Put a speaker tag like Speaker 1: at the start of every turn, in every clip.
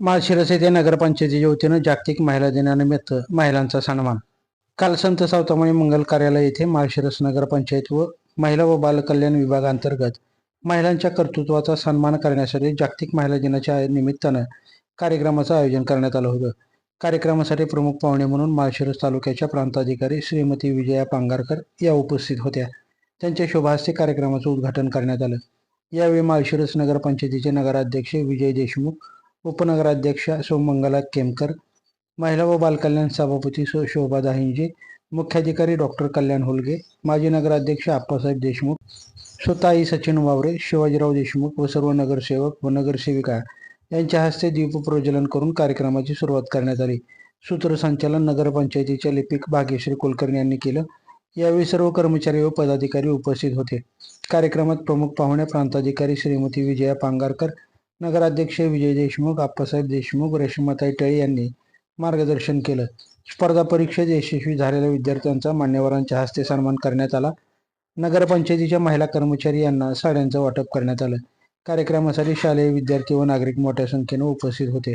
Speaker 1: माळशिरस येथे नगरपंचायतीच्या वतीनं जागतिक महिला दिनानिमित्त महिलांचा सन्मान. काल संत सावतामणी मंगल कार्यालय येथे माळशिरस नगरपंचायत व महिला व बालकल्याण विभागांतर्गत महिलांच्या कर्तृत्वाचा सन्मान करण्यासाठी जागतिक महिला दिनाच्या निमित्तानं कार्यक्रमाचं आयोजन करण्यात आलं होतं. कार्यक्रमासाठी प्रमुख पाहुणे म्हणून माळशिरस तालुक्याच्या प्रांताधिकारी श्रीमती विजया पांगारकर या उपस्थित होत्या. त्यांच्या शुभहस्ते कार्यक्रमाचं उद्घाटन करण्यात आलं. यावेळी माळशिरस नगरपंचायतीचे नगराध्यक्ष विजय देशमुख उपनगराध्यक्ष सोमंगला केमकर महिला व बालकल्याण सभापती सो शोभा दाहिंजे मुख्याधिकारी डॉक्टर कल्याण होलगे माजी नगराध्यक्ष आप्पासाहेब देशमुख स्वतःई सचिन वावरे शिवाजीराव देशमुख व सर्व नगरसेवक व नगरसेविका यांच्या हस्ते दीपप्रज्वलन करून कार्यक्रमाची सुरुवात करण्यात आली. सूत्रसंचालन नगरपंचायतीच्या लिपिक भाग्यश्री कुलकर्णी यांनी केलं. यावेळी सर्व कर्मचारी व पदाधिकारी उपस्थित होते. कार्यक्रमात प्रमुख पाहुण्या प्रांताधिकारी श्रीमती विजया पांगारकर नगराध्यक्ष विजय देशमुख आप्पासाहेब देशमुख रेश्माताई टळे यांनी मार्गदर्शन केलं. स्पर्धा परीक्षेत यशस्वी झालेल्या विद्यार्थ्यांचा मान्यवरांच्या हस्ते सन्मान करण्यात आला. नगरपंचायतीच्या महिला कर्मचारी यांना साड्यांचं वाटप करण्यात आलं. कार्यक्रमासाठी शालेय विद्यार्थी व नागरिक मोठ्या संख्येनं उपस्थित होते.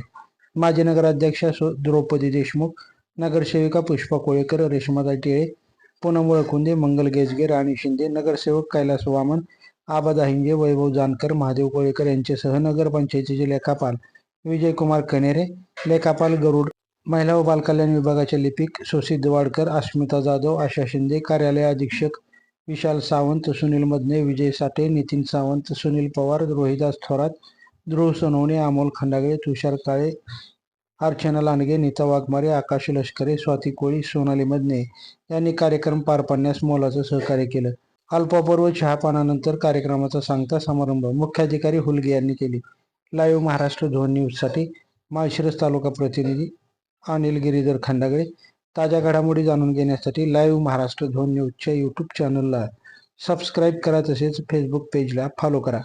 Speaker 1: माजी नगराध्यक्ष द्रौपदी देशमुख नगरसेविका पुष्पा कोळेकर रेशमाताई टिळे पूनम वळकुंदे मंगल गेजगे राणी शिंदे नगरसेवक कैलास वामन आबादाहिंगे वैभव जानकर महादेव कोळेकर यांच्यासह नगरपंचायतीचे लेखापाल विजयकुमार कनेरे लेखापाल गरुड महिला व बालकल्याण विभागाचे लिपिक सुसिद्ध वाडकर अस्मिता जाधव आशा शिंदे कार्यालय अधीक्षक विशाल सावंत सुनील मदने विजय साठे नितीन सावंत सुनील पवार रोहिदास थोरात ध्रुव सोनवणे अमोल खंडागळे तुषार काळे अर्चना लांडगे नीता वाघमारे आकाश लष्करे स्वाती कोळी सोनाली मदने यांनी कार्यक्रम पार पाडण्यास मोलाचं सहकार्य केलं. अल्पापर चहापानानंतर कार्यक्रमाचा सांगता समारंभ मुख्याधिकारी हुलगे यांनी केली. लाईव्ह महाराष्ट्र झोन न्यूजसाठी माळशिरस तालुका प्रतिनिधी अनिल गिरीधर खंडागळे ताज्या घडामोडी जाणून घेण्यासाठी लाईव्ह महाराष्ट्र झोन न्यूजच्या यूट्यूब चॅनलला सबस्क्राईब करा तसेच फेसबुक पेजला फॉलो करा.